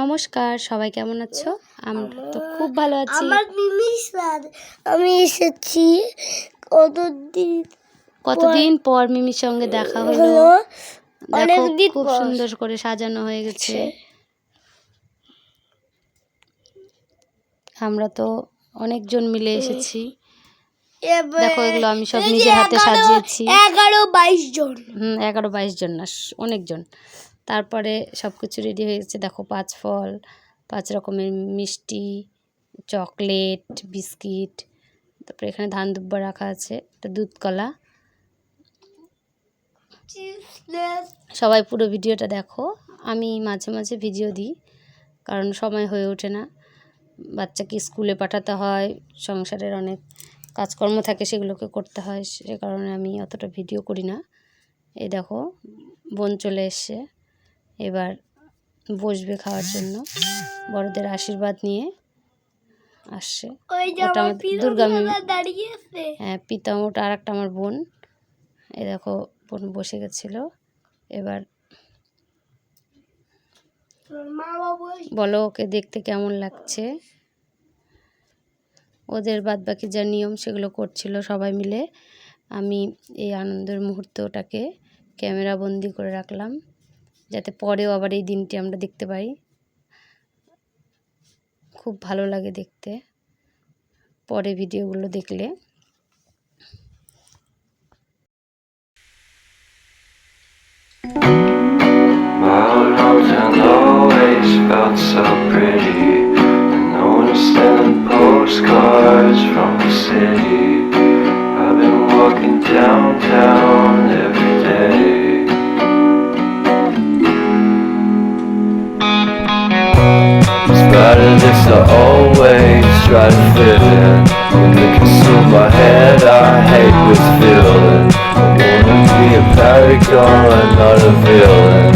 নমস্কার সবাই কেমন আছো? আমরা তো খুব ভালো আছি। আমার মিমি স্যার আমি এসেছি কতদিন কতদিন পর মিমির সঙ্গে দেখা হলো? দেখো খুব সুন্দর করে সাজানো হয়ে গেছে। আমরা তো অনেকজন মিলে এসেছি। দেখো এগুলো আমি সব নিজের হাতে সাজিয়েছি। এগারো বাইশ জন। হুম এগারো বাইশ জন না অনেকজন। তারপরে সব কিছু রেডি হয়ে গেছে। দেখো পাঁচ ফল, পাঁচ রকমের মিষ্টি চকলেট বিস্কিট তারপরে এখানে ধান দুব্বা রাখা আছে একটা দুধ কলা। সবাই পুরো ভিডিওটা দেখো, আমি মাঝে মাঝে ভিডিও দিই, কারণ সময় হয়ে ওঠে না। বাচ্চাকে স্কুলে পাঠাতে হয়, সংসারের অনেক কাজকর্ম থাকে সেগুলোকে করতে হয়, সে কারণে আমি অতটা ভিডিও করি না। এই দেখো, বোন চলে এসছে। এবার বসবে খাওয়ার জন্য। বড়দের আশীর্বাদ নিয়ে আসছে। ওটা আমার দুর্গা হ্যাঁ পিতাম ওটা আর একটা আমার বোন। এই দেখো বোন বসে গেছিল। এবার বলো ওকে দেখতে কেমন লাগছে? ওদের বাদ বাকি যা নিয়ম সেগুলো করছিল সবাই মিলে। আমি এই আনন্দের মুহূর্তটাকে ক্যামেরা বন্দি করে রাখলাম। যাতে পরেও আবার এই দিনটি আমরা দেখতে পাই। খুব ভালো লাগে দেখতে, পরে ভিডিওগুলো দেখলে। My Despite this, I always try to fit in. When they consume my head, I hate this feeling. I wanna be a paragon, not a villain.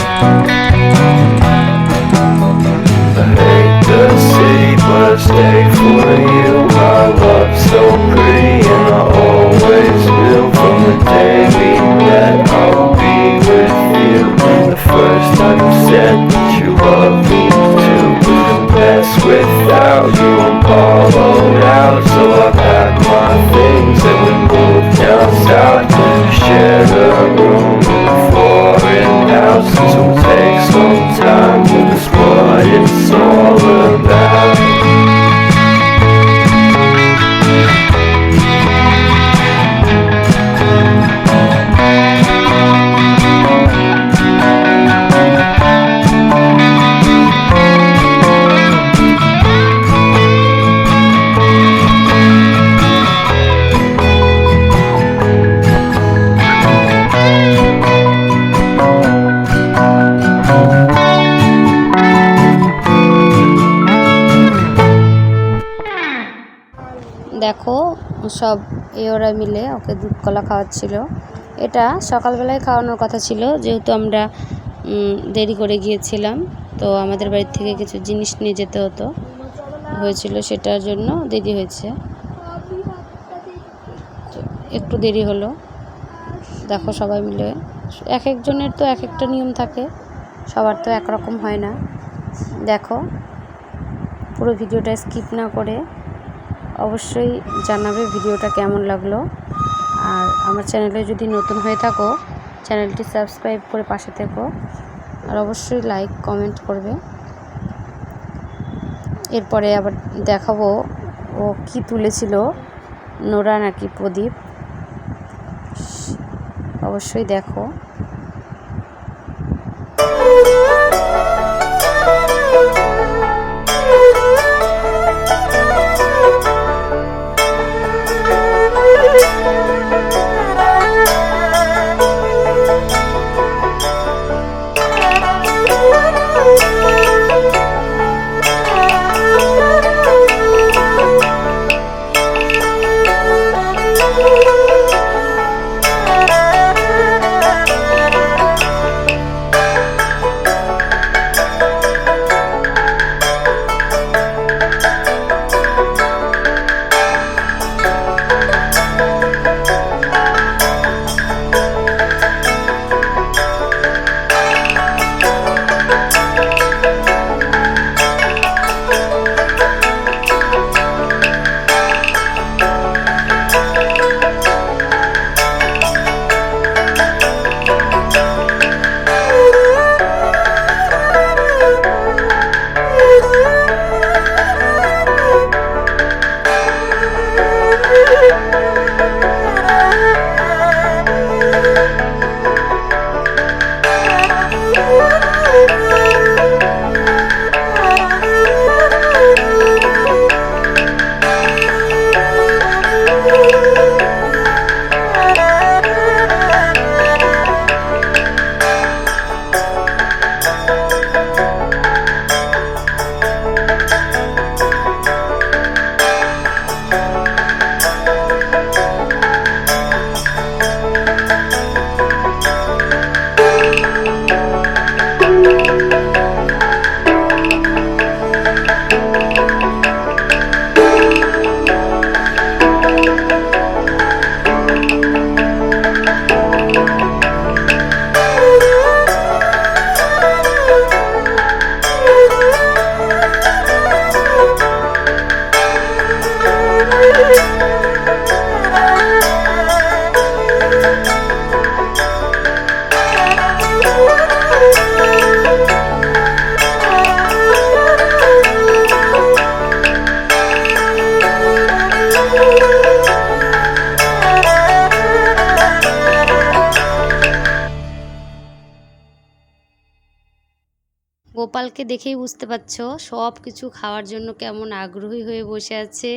I hate the city, but I stay for you. My love's so pretty, and I always will. From the day we met, সব ওরা মিলে ওকে দুধ কলা খাওয়াচ্ছিল। এটা সকালবেলায় খাওয়ানোর কথা ছিল, যেহেতু আমরা দেরি করে গিয়েছিলাম, তো আমাদের বাড়ির থেকে কিছু জিনিস নিয়ে যেতে হতো। হয়েছিল সেটার জন্য দেরি হয়েছে। একটু দেরি হলো। দেখো সবাই মিলে, এক একজনের তো এক একটা নিয়ম থাকে, সবার তো একরকম হয় না। দেখো, পুরো ভিডিওটা স্কিপ না করে অবশ্যই জানাবে ভিডিওটা কেমন লাগল। আর আমার চ্যানেলে যদি নতুন হয়ে থাকো, চ্যানেলটি সাবস্ক্রাইব করে পাশে থেকো। আর অবশ্যই লাইক, কমেন্ট করবে। এরপরে আবার দেখাবো ও কি তুলেছিল। নোরা নাকি প্রদীপ? অবশ্যই দেখো। গোপালকে দেখেই বুঝতে পারছ, সব কিছু খাওয়ার জন্য কেমন আগ্রহী হয়ে বসে আছে।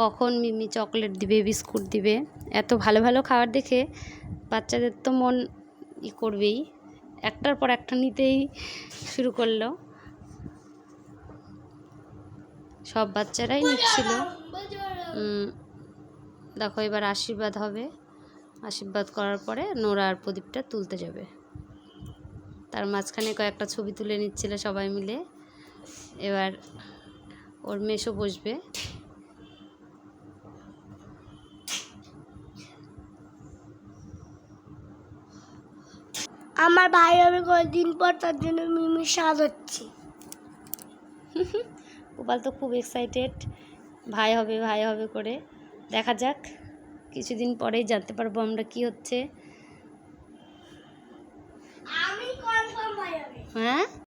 কখন মিমি চকলেট দিবে, বিস্কুট দিবে? এত ভালো ভালো খাবার দেখে বাচ্চাদের তো মন ই করবেই। একটার পর একটা নিতেই শুরু করল। সব বাচ্চারাই নিচ্ছিল। দেখো এবার আশীর্বাদ হবে। আশীর্বাদ করার পরে নোরা আর প্রদীপটা তুলতে যাবে। তার মাঝখানে কয়েকটা ছবি তুলে নিচ্ছিল সবাই মিলে। এবার ওর মেশো বসবে। আমার ভাই হবে কয়েকদিন পর তার জন্য মিমি সাজাচ্ছি গোপাল তো খুব এক্সাইটেড ভাই হবে ভাই হবে করে। দেখা যাক কিছুদিন পরেই জানতে পারব আমরা কি হচ্ছে। আমি কনফার্ম ভাই হবে হ্যাঁ